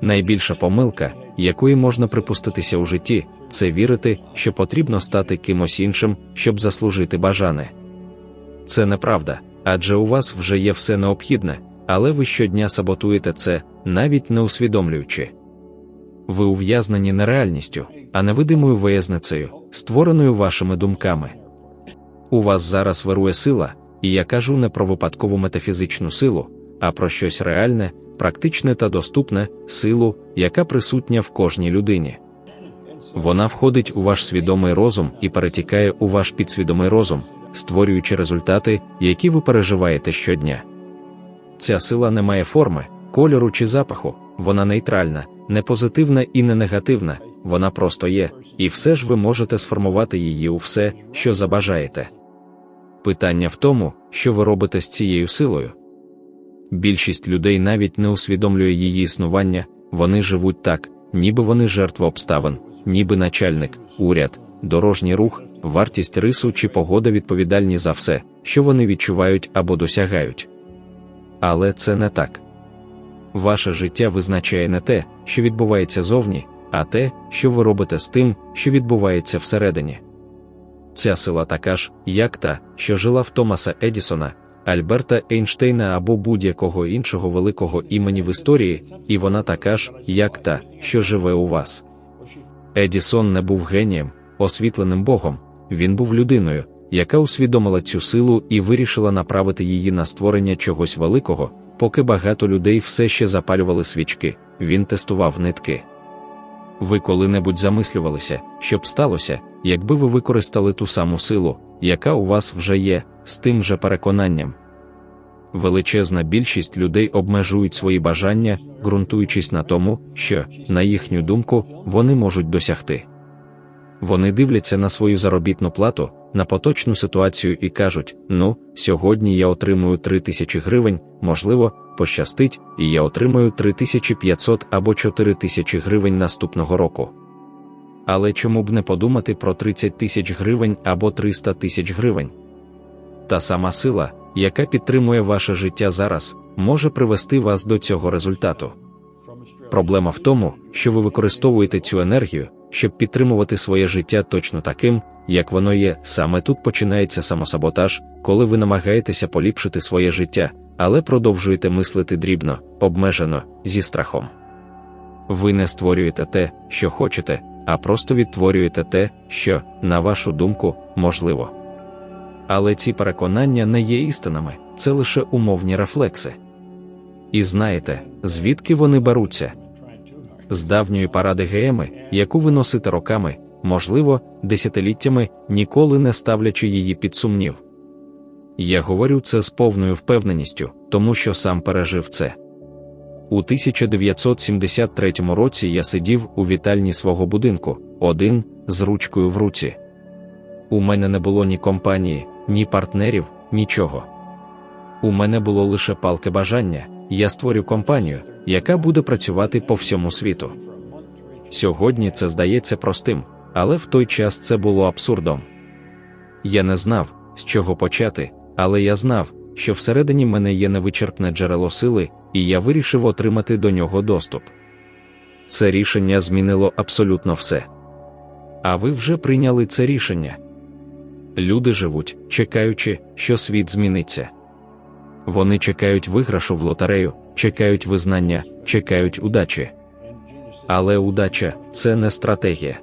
Найбільша помилка, якої можна припуститися у житті, це вірити, що потрібно стати кимось іншим, щоб заслужити бажане. Це неправда, адже у вас вже є все необхідне, але ви щодня саботуєте це, навіть не усвідомлюючи. Ви ув'язнені нереальністю, а невидимою виязницею, створеною вашими думками. У вас зараз вирує сила, і я кажу не про випадкову метафізичну силу, а про щось реальне, практичне та доступне силу, яка присутня в кожній людині. Вона входить у ваш свідомий розум і перетікає у ваш підсвідомий розум, створюючи результати, які ви переживаєте щодня. Ця сила не має форми, кольору чи запаху, вона нейтральна, не позитивна і не негативна, вона просто є, і все ж ви можете сформувати її у все, що забажаєте. Питання в тому, що ви робите з цією силою. Більшість людей навіть не усвідомлює її існування, вони живуть так, ніби вони жертва обставин, ніби начальник, уряд, дорожній рух, вартість рису чи погода відповідальні за все, що вони відчувають або досягають. Але це не так. Ваше життя визначає не те, що відбувається зовні, а те, що ви робите з тим, що відбувається всередині. Ця сила така ж, як та, що жила в Томаса Едісона, Альберта Ейнштейна або будь-якого іншого великого імені в історії, і вона така ж, як та, що живе у вас. Едісон не був генієм, освітленим Богом, він був людиною, яка усвідомила цю силу і вирішила направити її на створення чогось великого, поки багато людей все ще запалювали свічки, він тестував нитки. Ви коли-небудь замислювалися, що б сталося, якби ви використали ту саму силу, яка у вас вже є, з тим же переконанням. Величезна більшість людей обмежують свої бажання, ґрунтуючись на тому, що, на їхню думку, вони можуть досягти. Вони дивляться на свою заробітну плату, на поточну ситуацію і кажуть: ну, сьогодні я отримую 3 тисячі гривень, можливо, пощастить, і я отримую 3500 або 4000 гривень наступного року. Але чому б не подумати про 30 тисяч гривень або 300 тисяч гривень? Та сама сила, яка підтримує ваше життя зараз, може привести вас до цього результату. Проблема в тому, що ви використовуєте цю енергію, щоб підтримувати своє життя точно таким, як воно є. Саме тут починається самосаботаж, коли ви намагаєтеся поліпшити своє життя, але продовжуєте мислити дрібно, обмежено, зі страхом. Ви не створюєте те, що хочете, а просто відтворюєте те, що, на вашу думку, можливо. Але ці переконання не є істинами, це лише умовні рефлекси. І знаєте, звідки вони беруться? З давньої паради гееми, яку ви носите роками, можливо, десятиліттями, ніколи не ставлячи її під сумнів. Я говорю це з повною впевненістю, тому що сам пережив це. У 1973 році я сидів у вітальні свого будинку, один, з ручкою в руці. У мене не було ні компанії, ні партнерів, нічого. У мене було лише палке бажання, я створю компанію, яка буде працювати по всьому світу. Сьогодні це здається простим, але в той час це було абсурдом. Я не знав, з чого почати, але я знав, що всередині мене є невичерпне джерело сили, і я вирішив отримати до нього доступ. Це рішення змінило абсолютно все. А ви вже прийняли це рішення. Люди живуть, чекаючи, що світ зміниться. Вони чекають виграшу в лотерею, чекають визнання, чекають удачі. Але удача це не стратегія.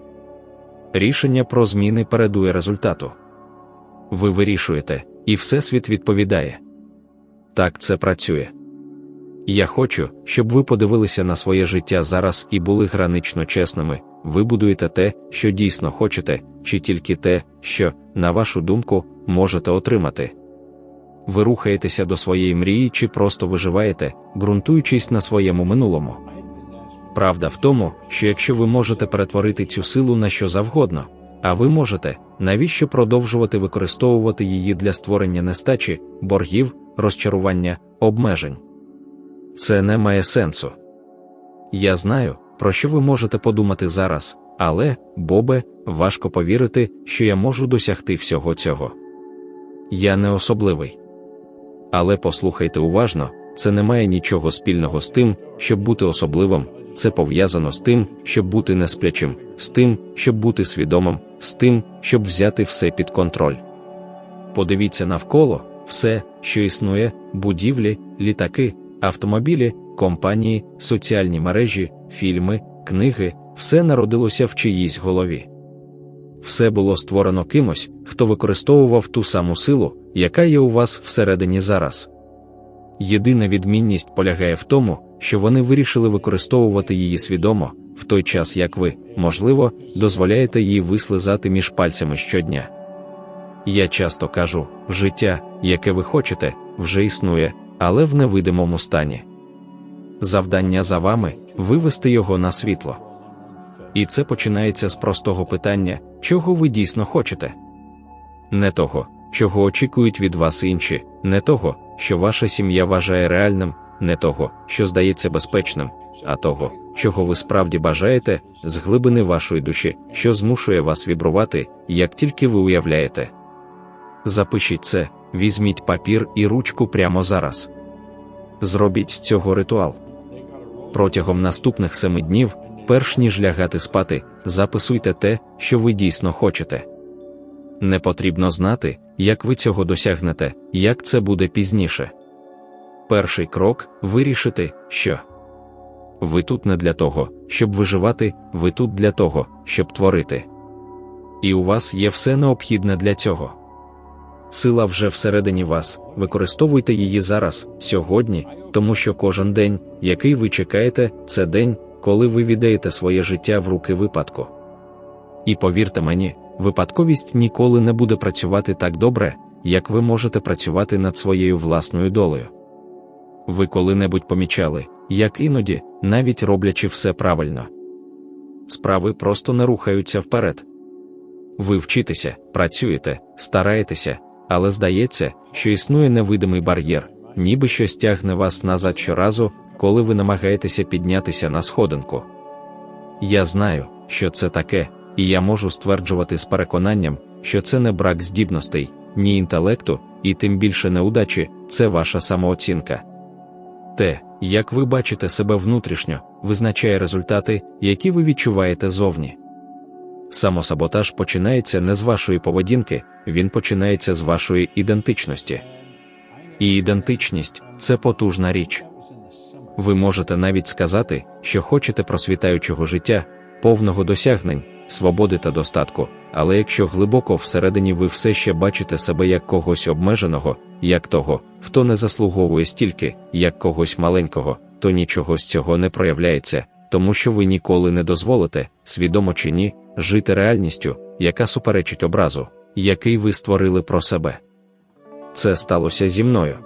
Рішення про зміни передує результату. Ви вирішуєте, і Всесвіт відповідає. Так це працює. Я хочу, щоб ви подивилися на своє життя зараз і були гранично чесними. Ви будуєте те, що дійсно хочете, чи тільки те, що, на вашу думку, можете отримати. Ви рухаєтеся до своєї мрії чи просто виживаєте, ґрунтуючись на своєму минулому. Правда в тому, що якщо ви можете перетворити цю силу на що завгодно, а ви можете, навіщо продовжувати використовувати її для створення нестачі, боргів, розчарування, обмежень? Це не має сенсу. Я знаю, про що ви можете подумати зараз, але, Бобе, важко повірити, що я можу досягти всього цього. Я не особливий. Але послухайте уважно, це не має нічого спільного з тим, щоб бути особливим, це пов'язано з тим, щоб бути несплячим, з тим, щоб бути свідомим, з тим, щоб взяти все під контроль. Подивіться навколо все, що існує, будівлі, літаки, автомобілі, компанії, соціальні мережі, фільми, книги, все народилося в чиїсь голові. Все було створено кимось, хто використовував ту саму силу, яка є у вас всередині зараз. Єдина відмінність полягає в тому, що вони вирішили використовувати її свідомо, в той час як ви, можливо, дозволяєте їй вислизати між пальцями щодня. Я часто кажу, життя, яке ви хочете, вже існує, але в невидимому стані. Завдання за вами вивести його на світло. І це починається з простого питання, чого ви дійсно хочете. Не того, чого очікують від вас інші, не того, що ваша сім'я вважає реальним, не того, що здається безпечним, а того, чого ви справді бажаєте, з глибини вашої душі, що змушує вас вібрувати, як тільки ви уявляєте. Запишіть це, візьміть папір і ручку прямо зараз. Зробіть з цього ритуал. Протягом наступних семи днів, перш ніж лягати спати, записуйте те, що ви дійсно хочете. Не потрібно знати, як ви цього досягнете, як це буде пізніше. Перший крок вирішити, що ви тут не для того, щоб виживати, ви тут для того, щоб творити. І у вас є все необхідне для цього. Сила вже всередині вас, використовуйте її зараз, сьогодні, тому що кожен день, який ви чекаєте, це день, коли ви віддаєте своє життя в руки випадку. І повірте мені, випадковість ніколи не буде працювати так добре, як ви можете працювати над своєю власною долею. Ви коли-небудь помічали, як іноді, навіть роблячи все правильно. Справи просто не рухаються вперед. Ви вчитеся, працюєте, стараєтеся, але здається, що існує невидимий бар'єр, ніби щось тягне вас назад щоразу, коли ви намагаєтеся піднятися на сходинку. Я знаю, що це таке, і я можу стверджувати з переконанням, що це не брак здібностей, ні інтелекту, і тим більше неудачі, це ваша самооцінка. Те, як ви бачите себе внутрішньо, визначає результати, які ви відчуваєте зовні. Самосаботаж починається не з вашої поведінки, він починається з вашої ідентичності. І ідентичність це потужна річ. Ви можете навіть сказати, що хочете просвітаючого життя, повного досягнень, свободи та достатку, але якщо глибоко всередині ви все ще бачите себе як когось обмеженого, як того, хто не заслуговує стільки, як когось маленького, то нічого з цього не проявляється, тому що ви ніколи не дозволите, свідомо чи ні, жити реальністю, яка суперечить образу, який ви створили про себе. Це сталося зі мною.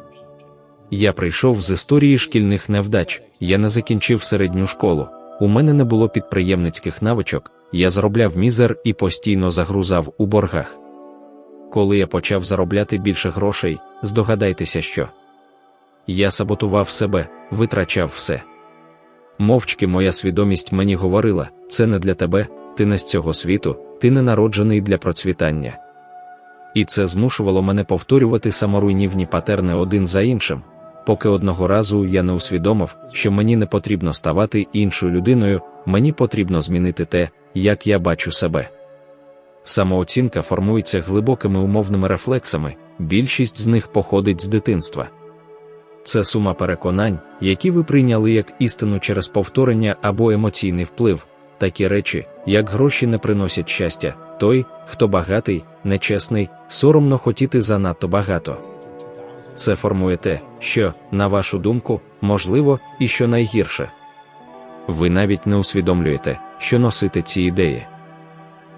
Я прийшов з історії шкільних невдач, я не закінчив середню школу, у мене не було підприємницьких навичок, я заробляв мізер і постійно загрузав у боргах. Коли я почав заробляти більше грошей, здогадайтеся, що я саботував себе, витрачав все. Мовчки моя свідомість мені говорила: це не для тебе, ти не з цього світу, ти не народжений для процвітання. І це змушувало мене повторювати саморуйнівні патерни один за іншим, поки одного разу я не усвідомив, що мені не потрібно ставати іншою людиною, мені потрібно змінити те, як я бачу себе. Самооцінка формується глибокими умовними рефлексами, більшість з них походить з дитинства. Це сума переконань, які ви прийняли як істину через повторення або емоційний вплив, такі речі, як гроші не приносять щастя, той, хто багатий, нечесний, соромно хотіти занадто багато. Це формує те, що, на вашу думку, можливо, і що найгірше. Ви навіть не усвідомлюєте, що носите ці ідеї.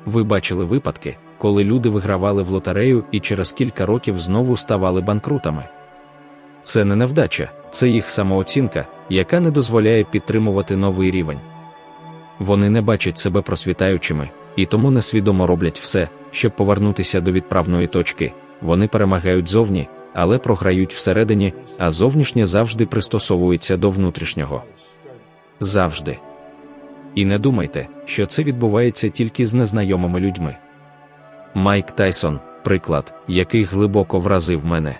Ви бачили випадки, коли люди вигравали в лотерею і через кілька років знову ставали банкрутами. Це не невдача, це їх самооцінка, яка не дозволяє підтримувати новий рівень. Вони не бачать себе просвітаючими, і тому несвідомо роблять все, щоб повернутися до відправної точки. Вони перемагають зовні, але програють всередині, а зовнішнє завжди пристосовується до внутрішнього. Завжди. І не думайте, що це відбувається тільки з незнайомими людьми. Майк Тайсон приклад, який глибоко вразив мене.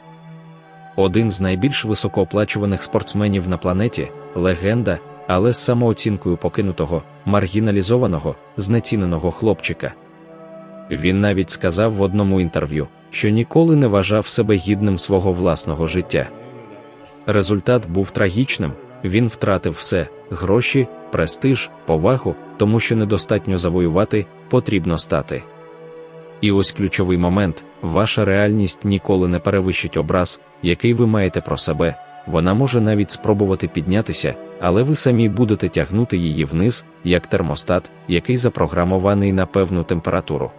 Один з найбільш високооплачуваних спортсменів на планеті, легенда, але з самооцінкою покинутого, маргіналізованого, знеціненого хлопчика. Він навіть сказав в одному інтерв'ю, що ніколи не вважав себе гідним свого власного життя. Результат був трагічним, він втратив все гроші, престиж, повагу, тому що недостатньо завоювати, потрібно стати. І ось ключовий момент: ваша реальність ніколи не перевищить образ, який ви маєте про себе, вона може навіть спробувати піднятися, але ви самі будете тягнути її вниз, як термостат, який запрограмований на певну температуру.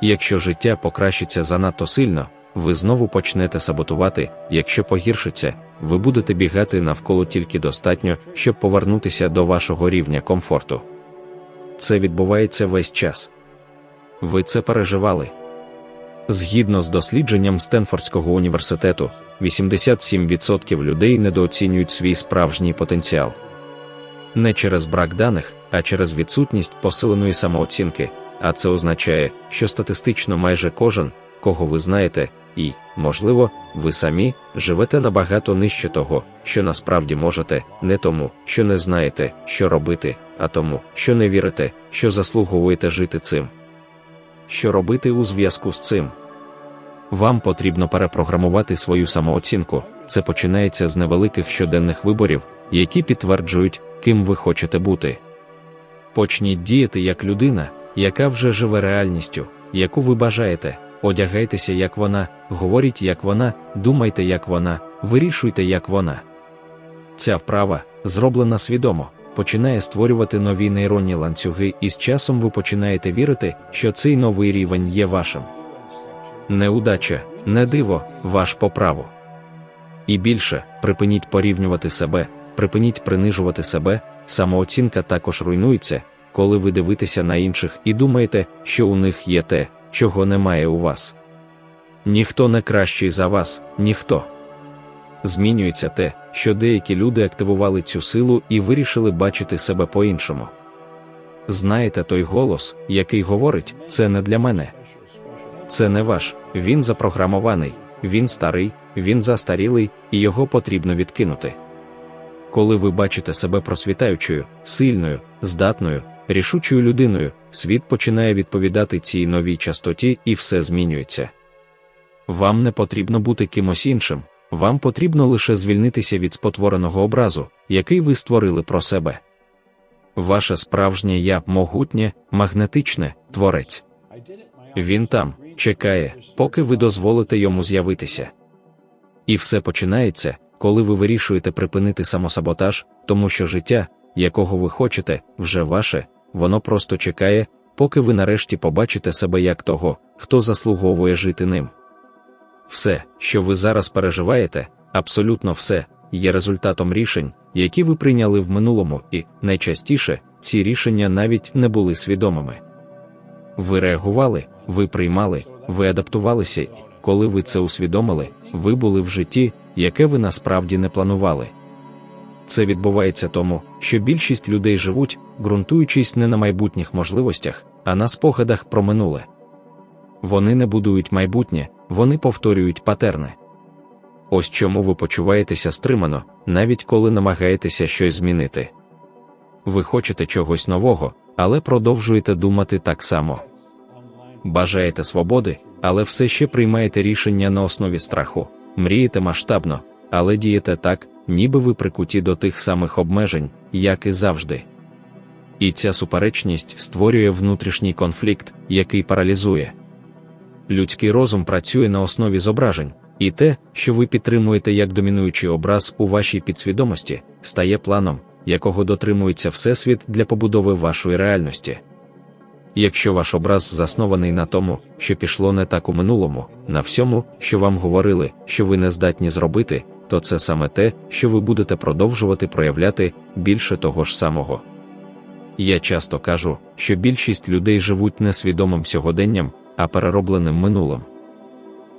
Якщо життя покращиться занадто сильно, ви знову почнете саботувати, якщо погіршиться, ви будете бігати навколо тільки достатньо, щоб повернутися до вашого рівня комфорту. Це відбувається весь час. Ви це переживали. Згідно з дослідженням Стенфордського університету, 87% людей недооцінюють свій справжній потенціал. Не через брак даних, а через відсутність посиленої самооцінки, а це означає, що статистично майже кожен, кого ви знаєте, і, можливо, ви самі живете набагато нижче того, що насправді можете, не тому, що не знаєте, що робити, а тому, що не вірите, що заслуговуєте жити цим. Що робити у зв'язку з цим? Вам потрібно перепрограмувати свою самооцінку. Це починається з невеликих щоденних виборів, які підтверджують, ким ви хочете бути. Почніть діяти як людина, яка вже живе реальністю, яку ви бажаєте, одягайтеся як вона, говоріть як вона, думайте як вона, вирішуйте як вона. Ця вправа, зроблена свідомо, починає створювати нові нейронні ланцюги, і з часом ви починаєте вірити, що цей новий рівень є вашим. Неудача, не диво, ваш по праву. І більше припиніть порівнювати себе, припиніть принижувати себе, самооцінка також руйнується, коли ви дивитеся на інших і думаєте, що у них є те, чого немає у вас. Ніхто не кращий за вас, ніхто. Змінюється те, що деякі люди активували цю силу і вирішили бачити себе по-іншому. Знаєте той голос, який говорить, це не для мене. Це не ваш, він запрограмований, він старий, він застарілий, і його потрібно відкинути. Коли ви бачите себе просвітаючою, сильною, здатною, рішучою людиною, світ починає відповідати цій новій частоті і все змінюється. Вам не потрібно бути кимось іншим, вам потрібно лише звільнитися від спотвореного образу, який ви створили про себе. Ваше справжнє я могутнє, магнетичне, творець. Він там чекає, поки ви дозволите йому з'явитися. І все починається, коли ви вирішуєте припинити самосаботаж, тому що життя, якого ви хочете, вже ваше, воно просто чекає, поки ви нарешті побачите себе як того, хто заслуговує жити ним. Все, що ви зараз переживаєте, абсолютно все, є результатом рішень, які ви прийняли в минулому, і, найчастіше, ці рішення навіть не були свідомими. Ви реагували, ви приймали, ви адаптувалися, і, коли ви це усвідомили, ви були в житті, яке ви насправді не планували. Це відбувається тому, що більшість людей живуть, ґрунтуючись не на майбутніх можливостях, а на спогадах про минуле. Вони не будують майбутнє, вони повторюють патерни. Ось чому ви почуваєтеся стримано, навіть коли намагаєтеся щось змінити. Ви хочете чогось нового, але продовжуєте думати так само. Бажаєте свободи, але все ще приймаєте рішення на основі страху, мрієте масштабно, але дієте так, ніби ви прикуті до тих самих обмежень, як і завжди. І ця суперечність створює внутрішній конфлікт, який паралізує. Людський розум працює на основі зображень, і те, що ви підтримуєте як домінуючий образ у вашій підсвідомості, стає планом, якого дотримується Всесвіт для побудови вашої реальності. Якщо ваш образ заснований на тому, що пішло не так у минулому, на всьому, що вам говорили, що ви не здатні зробити, то це саме те, що ви будете продовжувати проявляти більше того ж самого. Я часто кажу, що більшість людей живуть не свідомим сьогоденням, а переробленим минулим.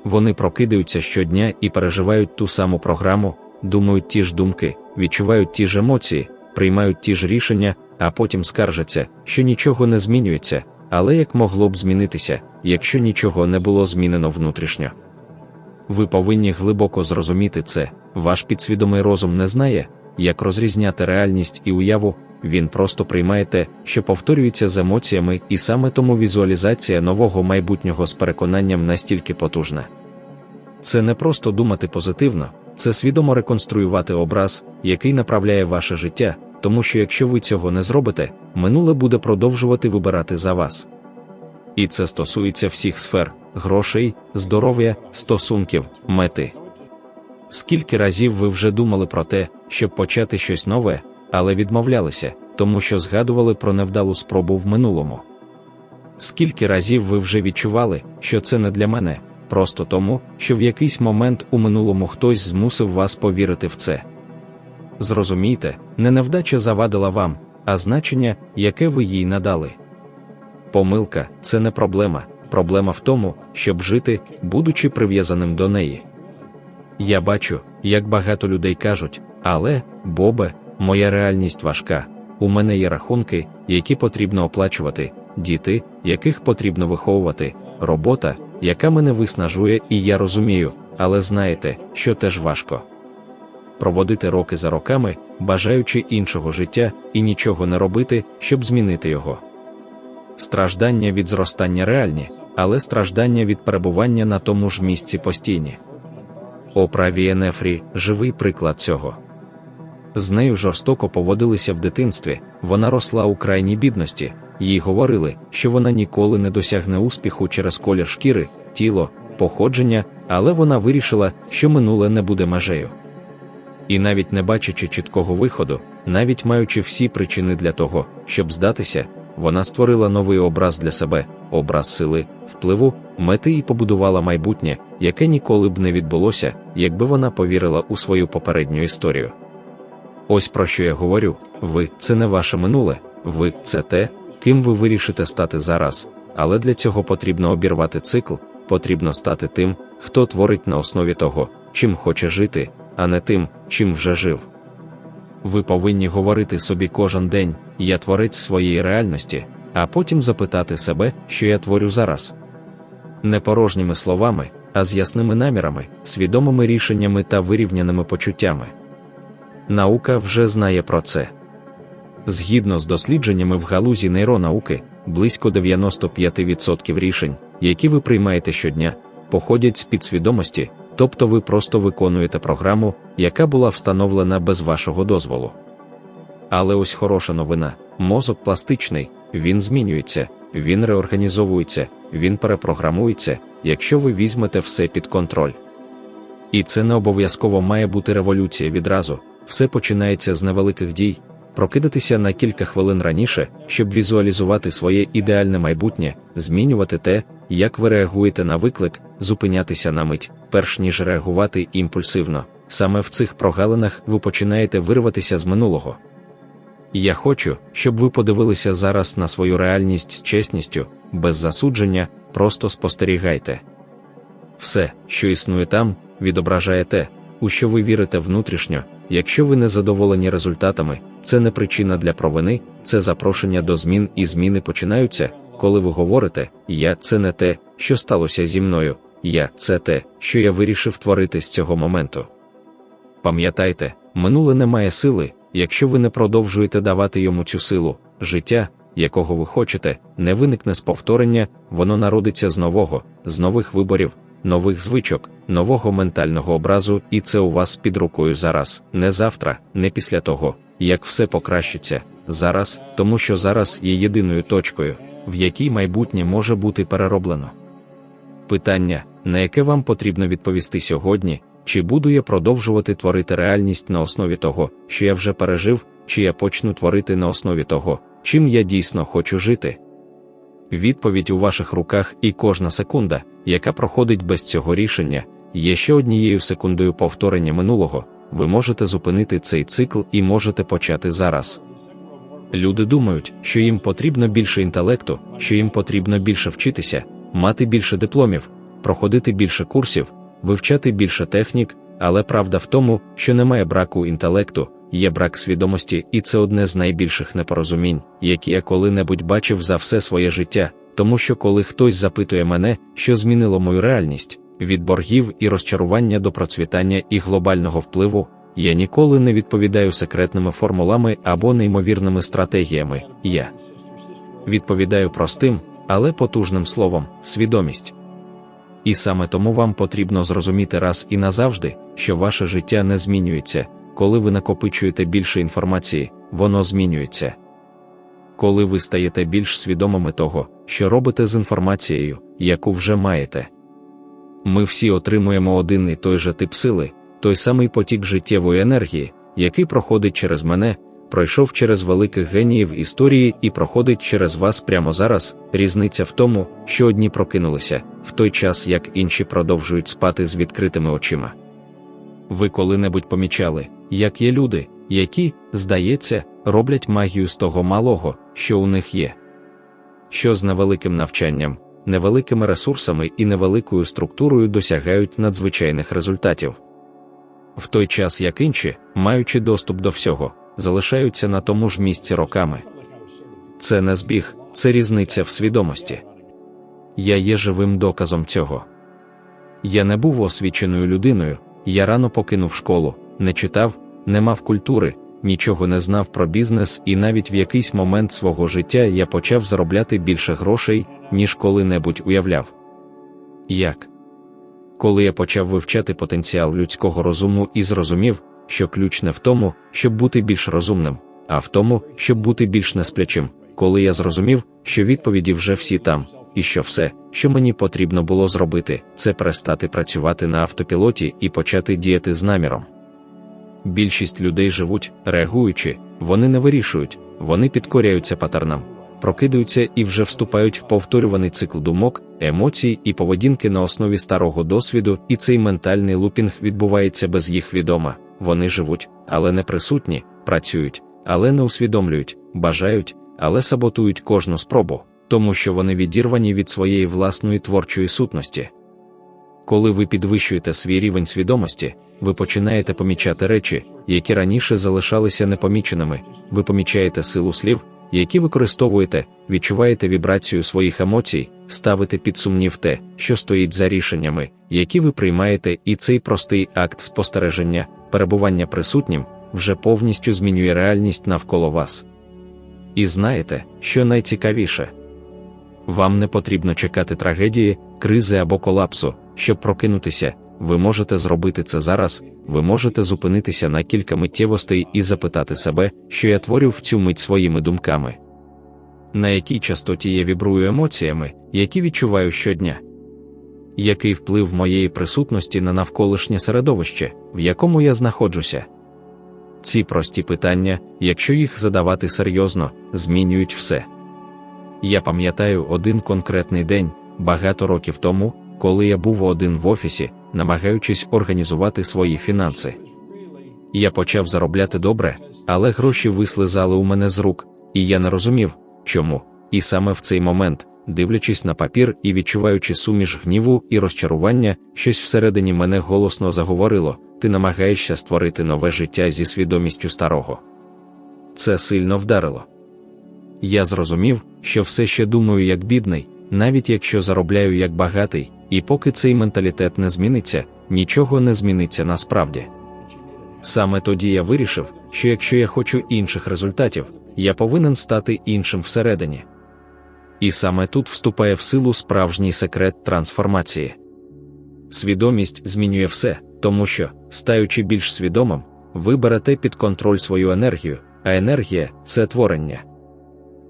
Вони прокидаються щодня і переживають ту саму програму, думають ті ж думки, відчувають ті ж емоції, приймають ті ж рішення, а потім скаржаться, що нічого не змінюється, але як могло б змінитися, якщо нічого не було змінено внутрішньо. Ви повинні глибоко зрозуміти це, ваш підсвідомий розум не знає, як розрізняти реальність і уяву, він просто приймає те, що повторюється з емоціями, і саме тому візуалізація нового майбутнього з переконанням настільки потужна. Це не просто думати позитивно, це свідомо реконструювати образ, який направляє ваше життя, тому що якщо ви цього не зробите, минуле буде продовжувати вибирати за вас. І це стосується всіх сфер грошей, здоров'я, стосунків, мети. Скільки разів ви вже думали про те, щоб почати щось нове, але відмовлялися, тому що згадували про невдалу спробу в минулому? Скільки разів ви вже відчували, що це не для мене, просто тому, що в якийсь момент у минулому хтось змусив вас повірити в це? Зрозумійте, не невдача завадила вам, а значення, яке ви їй надали. Помилка це не проблема, проблема в тому, щоб жити, будучи прив'язаним до неї. Я бачу, як багато людей кажуть, але, Бобе, моя реальність важка, у мене є рахунки, які потрібно оплачувати, діти, яких потрібно виховувати, робота, яка мене виснажує, і я розумію, але знаєте, що теж важко. Проводити роки за роками, бажаючи іншого життя і нічого не робити, щоб змінити його. Страждання від зростання реальні, але страждання від перебування на тому ж місці постійні. Опра Вієнефрі – живий приклад цього. З нею жорстоко поводилися в дитинстві, вона росла у крайній бідності, їй говорили, що вона ніколи не досягне успіху через колір шкіри, тіло, походження, але вона вирішила, що минуле не буде межею. І навіть не бачачи чіткого виходу, навіть маючи всі причини для того, щоб здатися, вона створила новий образ для себе, образ сили, впливу, мети і побудувала майбутнє, яке ніколи б не відбулося, якби вона повірила у свою попередню історію. Ось про що я говорю: ви це не ваше минуле, ви це те, ким ви вирішите стати зараз, але для цього потрібно обірвати цикл, потрібно стати тим, хто творить на основі того, чим хоче жити, а не тим, чим вже жив. Ви повинні говорити собі кожен день, я творець своєї реальності, а потім запитати себе, що я творю зараз. Не порожніми словами, а з ясними намірами, свідомими рішеннями та вирівняними почуттями. Наука вже знає про це. Згідно з дослідженнями в галузі нейронауки, близько 95% рішень, які ви приймаєте щодня, походять з підсвідомості, тобто ви просто виконуєте програму, яка була встановлена без вашого дозволу. Але ось хороша новина: мозок пластичний, він змінюється, він реорганізовується, він перепрограмується, якщо ви візьмете все під контроль. І це не обов'язково має бути революція відразу, все починається з невеликих дій, прокидатися на кілька хвилин раніше, щоб візуалізувати своє ідеальне майбутнє, змінювати те, як ви реагуєте на виклик, зупинятися на мить, перш ніж реагувати імпульсивно. Саме в цих прогалинах ви починаєте вирватися з минулого. Я хочу, щоб ви подивилися зараз на свою реальність з чесністю, без засудження, просто спостерігайте. Все, що існує там, відображає те, у що ви вірите внутрішньо, якщо ви не задоволені результатами, це не причина для провини, це запрошення до змін і зміни починаються, коли ви говорите Я це не те, що сталося зі мною, я це те, що я вирішив творити з цього моменту. Пам'ятайте, минуле не має сили, якщо ви не продовжуєте давати йому цю силу, життя, якого ви хочете, не виникне з повторення, воно народиться з нового, з нових виборів, нових звичок, нового ментального образу, і це у вас під рукою зараз, не завтра, не після того, як все покращиться, зараз, тому що зараз є єдиною точкою, в якій майбутнє може бути перероблено. Питання, на яке вам потрібно відповісти сьогодні, чи буду я продовжувати творити реальність на основі того, що я вже пережив, чи я почну творити на основі того, чим я дійсно хочу жити? Відповідь у ваших руках і кожна секунда, яка проходить без цього рішення, є ще однією секундою повторення минулого, ви можете зупинити цей цикл і можете почати зараз. Люди думають, що їм потрібно більше інтелекту, що їм потрібно більше вчитися, мати більше дипломів, проходити більше курсів, вивчати більше технік, але правда в тому, що немає браку інтелекту, є брак свідомості, і це одне з найбільших непорозумінь, які я коли-небудь бачив за все своє життя, тому що коли хтось запитує мене, що змінило мою реальність від боргів і розчарування до процвітання і глобального впливу, Я ніколи не відповідаю секретними формулами або неймовірними стратегіями. Я відповідаю простим, але потужним словом свідомість. І саме тому вам потрібно зрозуміти раз і назавжди, що ваше життя не змінюється, коли ви накопичуєте більше інформації, воно змінюється. Коли ви стаєте більш свідомими того, що робите з інформацією, яку вже маєте. Ми всі отримуємо один і той же тип сили, той самий потік життєвої енергії, який проходить через мене, пройшов через великих геніїв історії і проходить через вас прямо зараз. Різниця в тому, що одні прокинулися, в той час як інші продовжують спати з відкритими очима. Ви коли-небудь помічали, як є люди, які, здається, роблять магію з того малого, що у них є. Що з невеликим навчанням, невеликими ресурсами і невеликою структурою досягають надзвичайних результатів. В той час як інші, маючи доступ до всього, залишаються на тому ж місці роками. Це не збіг, це різниця в свідомості. Я є живим доказом цього. Я не був освіченою людиною, я рано покинув школу, не читав, не мав культури, нічого не знав про бізнес, і навіть в якийсь момент свого життя я почав заробляти більше грошей, ніж коли-небудь уявляв. Як? Коли я почав вивчати потенціал людського розуму і зрозумів, що ключ не в тому, щоб бути більш розумним, а в тому, щоб бути більш несплячим, коли я зрозумів, що відповіді вже всі там, і що все, що мені потрібно було зробити, це перестати працювати на автопілоті і почати діяти з наміром. Більшість людей живуть, реагуючи, вони не вирішують, вони підкоряються патернам, прокидаються і вже вступають в повторюваний цикл думок, емоцій і поведінки на основі старого досвіду, і цей ментальний лупінг відбувається без їх відома. Вони живуть, але не присутні, працюють, але не усвідомлюють, бажають, але саботують кожну спробу, тому що вони відірвані від своєї власної творчої сутності. Коли ви підвищуєте свій рівень свідомості, ви починаєте помічати речі, які раніше залишалися непоміченими, ви помічаєте силу слів, які використовуєте, відчуваєте вібрацію своїх емоцій, ставите під сумнів те, що стоїть за рішеннями, які ви приймаєте, і цей простий акт спостереження, перебування присутнім, вже повністю змінює реальність навколо вас. І знаєте, що найцікавіше? Вам не потрібно чекати трагедії, кризи або колапсу, щоб прокинутися. Ви можете зробити це зараз, ви можете зупинитися на кілька миттєвостей і запитати себе, що я творю в цю мить своїми думками. На якій частоті я вібрую емоціями, які відчуваю щодня? Який вплив моєї присутності на навколишнє середовище, в якому я знаходжуся? Ці прості питання, якщо їх задавати серйозно, змінюють все. Я пам'ятаю один конкретний день, багато років тому, коли я був один в офісі, намагаючись організувати свої фінанси. Я почав заробляти добре, але гроші вислизали у мене з рук, і я не розумів, чому. І саме в цей момент, дивлячись на папір і відчуваючи суміш гніву і розчарування, щось всередині мене голосно заговорило: ти намагаєшся створити нове життя зі свідомістю старого. Це сильно вдарило. Я зрозумів, що все ще думаю як бідний, навіть якщо заробляю як багатий, і поки цей менталітет не зміниться, нічого не зміниться насправді. Саме тоді я вирішив, що якщо я хочу інших результатів, я повинен стати іншим всередині. І саме тут вступає в силу справжній секрет трансформації. Свідомість змінює все, тому що, стаючи більш свідомим, ви берете під контроль свою енергію, а енергія це творення.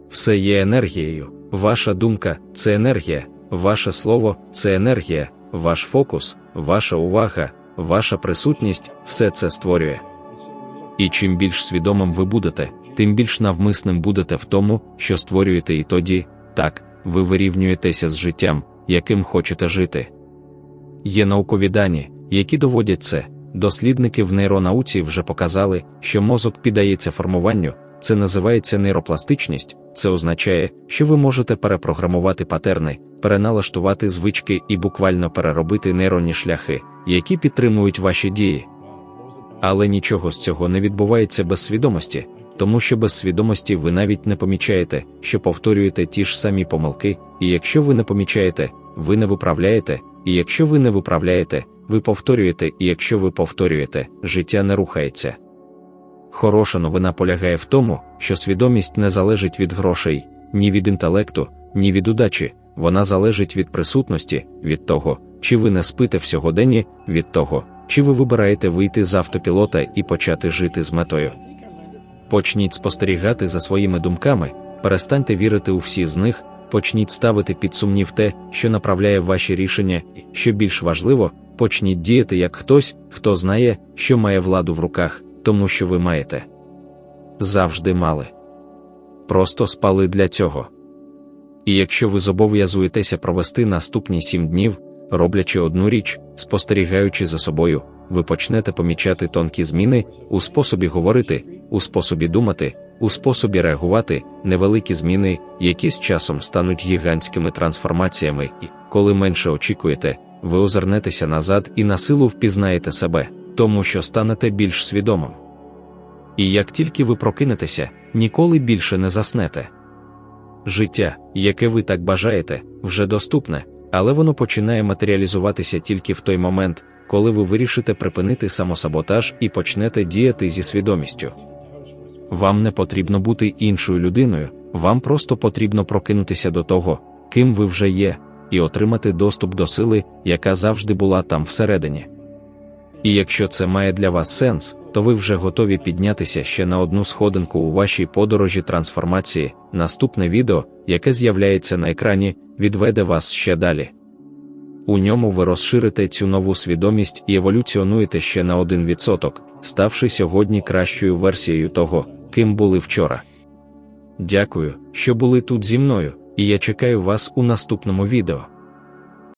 Все є енергією, ваша думка це енергія, ваше слово це енергія, ваш фокус, ваша увага, ваша присутність все це створює. І чим більш свідомим ви будете, тим більш навмисним будете в тому, що створюєте, і тоді, так, ви вирівнюєтеся з життям, яким хочете жити. Є наукові дані, які доводять це. Дослідники в нейронауці вже показали, що мозок піддається формуванню, це називається нейропластичність, це означає, що ви можете перепрограмувати патерни, переналаштувати звички і буквально переробити нейронні шляхи, які підтримують ваші дії. Але нічого з цього не відбувається без свідомості, тому що без свідомості ви навіть не помічаєте, що повторюєте ті ж самі помилки, і якщо ви не помічаєте, ви не виправляєте, і якщо ви не виправляєте, ви повторюєте, і якщо ви повторюєте, життя не рухається. Хороша новина полягає в тому, що свідомість не залежить від грошей, ні від інтелекту, ні від удачі, вона залежить від присутності, від того, чи ви не спите в сьогоденні, від того, чи ви вибираєте вийти з автопілота і почати жити з метою. Почніть спостерігати за своїми думками, перестаньте вірити у всі з них, почніть ставити під сумнів те, що направляє ваші рішення, і, що більш важливо, почніть діяти як хтось, хто знає, що має владу в руках, тому що ви маєте. Завжди мали. Просто спали для цього. І якщо ви зобов'язуєтеся провести наступні сім днів, роблячи одну річ, спостерігаючи за собою, ви почнете помічати тонкі зміни у способі говорити, у способі думати, у способі реагувати, невеликі зміни, які з часом стануть гігантськими трансформаціями, і, коли менше очікуєте, ви озирнетеся назад і на силу впізнаєте себе, тому що станете більш свідомим. І як тільки ви прокинетеся, ніколи більше не заснете. Життя, яке ви так бажаєте, вже доступне, але воно починає матеріалізуватися тільки в той момент, коли ви вирішите припинити самосаботаж і почнете діяти зі свідомістю. Вам не потрібно бути іншою людиною, вам просто потрібно прокинутися до того, ким ви вже є, і отримати доступ до сили, яка завжди була там всередині. І якщо це має для вас сенс, то ви вже готові піднятися ще на одну сходинку у вашій подорожі трансформації. Наступне відео, яке з'являється на екрані, відведе вас ще далі. У ньому ви розширите цю нову свідомість і еволюціонуєте ще на 1%, ставши сьогодні кращою версією того, ким були вчора. Дякую, що були тут зі мною, і я чекаю вас у наступному відео.